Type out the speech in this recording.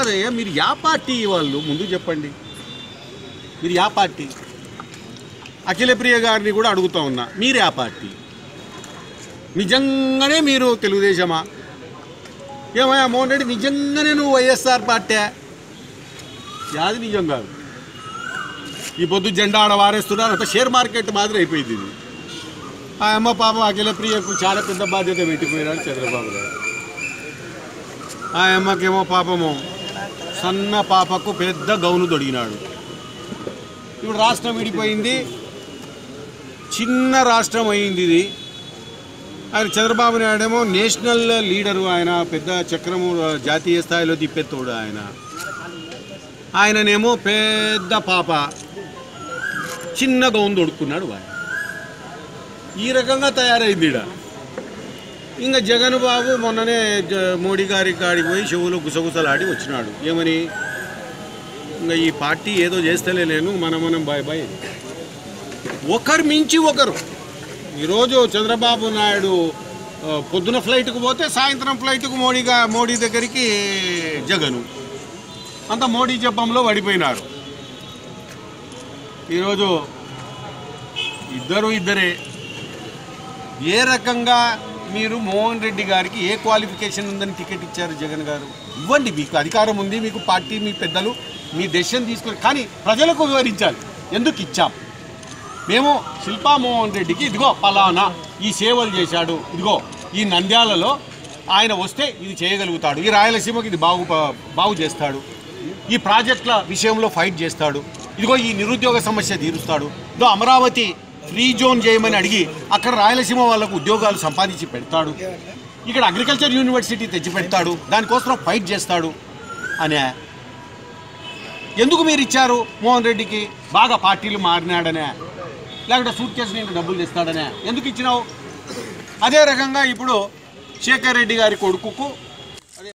కాదయ్యా మీరు yeah party వాళ్ళు ముందు చెప్పండి. మీరు యా పార్టీ. అఖిలప్రియ గారిని కూడా అడుగుతా ఉన్నా మీరు యా పార్టీ. నిజంగానే మీరు తెలుగుదేశమా? ఏమయ్యా మోహన్ రెడ్డి నిజంగానే నువ్వు వైఎస్ఆర్ పార్టీ? యాది నిజం కాదు. ఈ పొద్దు జెండా ఆడ వారేస్తున్నారు అంత షేర్ మార్కెట్ మాదిరి అయిపోయింది ఇది. ఆ అమ్మ పాపం అఖిలప్రియకు చాలా పెద్ద బాధ్యత పెట్టిపోయినాడు చంద్రబాబు గారు. ఆ అమ్మకేమో పాపము సన్న పాపకు పెద్ద గౌను దొడిగినాడు. ఇప్పుడు రాష్ట్రం విడిపోయింది. చిన్న రాష్ట్రం అయింది ఇది. ఆయన చంద్రబాబు నాయుడు ఏమో నేషనల్ లీడరు ఆయన పెద్ద చక్రము జాతీయ స్థాయిలో తిప్పెత్తోడు ఆయన. ఆయననేమో పెద్ద పాప. చిన్న గౌన్ దొడుక్కున్నాడు ఆయన. ఈ రకంగా తయారైంది ఈడ ఇంకా జగన్ బాబు మొన్ననే జ- మోడీ గారి కాడికి పోయి చెవులో గుసగుసలాడి వచ్చినాడు. ఏమని? ఇంకా ఈ పార్టీ ఏదో చేస్తలే నేను మనం మనం బాయ్ బాయ్. ఒకరు మించి ఒకరు. ఈరోజు చంద్రబాబు నాయుడు పొద్దున ఫ్లైట్కు పోతే సాయంత్రం ఫ్లైట్కు మోడీగా మోడీ దగ్గరికి జగను. అంత మోడీ జపంలో పడిపోయినారు. ఈరోజు ఇద్దరు ఇద్దరే. ఏ రకంగా మీరు మోహన్ రెడ్డి గారికి ఏ క్వాలిఫికేషన్ ఉందని టికెట్ ఇచ్చారు జగన్ గారు? ఇవ్వండి మీకు అధికారం ఉంది మీకు పార్టీ మీ పెద్దలు మీ డెసిషన్ తీసుకొని కానీ ప్రజలకు వివరించాలి. ఎందుకు ఇచ్చాం? మేము శిల్పా మోహన్ రెడ్డికి ఇదిగో పలానా ఈ సేవలు చేశాడు ఇదిగో ఈ నంద్యాలలో ఆయన వస్తే ఇది చేయగలుగుతాడు ఈ రాయలసీమకి ఇది బాగు బాగు చేస్తాడు ఈ ప్రాజెక్టుల విషయంలో ఫైట్ చేస్తాడు ఇదిగో ఈ నిరుద్యోగ సమస్య తీరుస్తాడు ఇదో అమరావతి రీజోన్ జోన్ చేయమని అడిగి అక్కడ రాయలసీమ వాళ్ళకు ఉద్యోగాలు సంపాదించి పెడతాడు. ఇక్కడ అగ్రికల్చర్ యూనివర్సిటీ తెచ్చి పెడతాడు. దానికోసం ఫైట్ చేస్తాడు అనే ఎందుకు మీరు ఇచ్చారు మోహన్ రెడ్డికి? బాగా పార్టీలు మారినాడనే. లేకుంటే సూట్ చేసి నేను డబ్బులు తెస్తాడనే. ఎందుకు ఇచ్చినావు? అదే రకంగా ఇప్పుడు శేఖర్ రెడ్డి గారి కొడుకుకు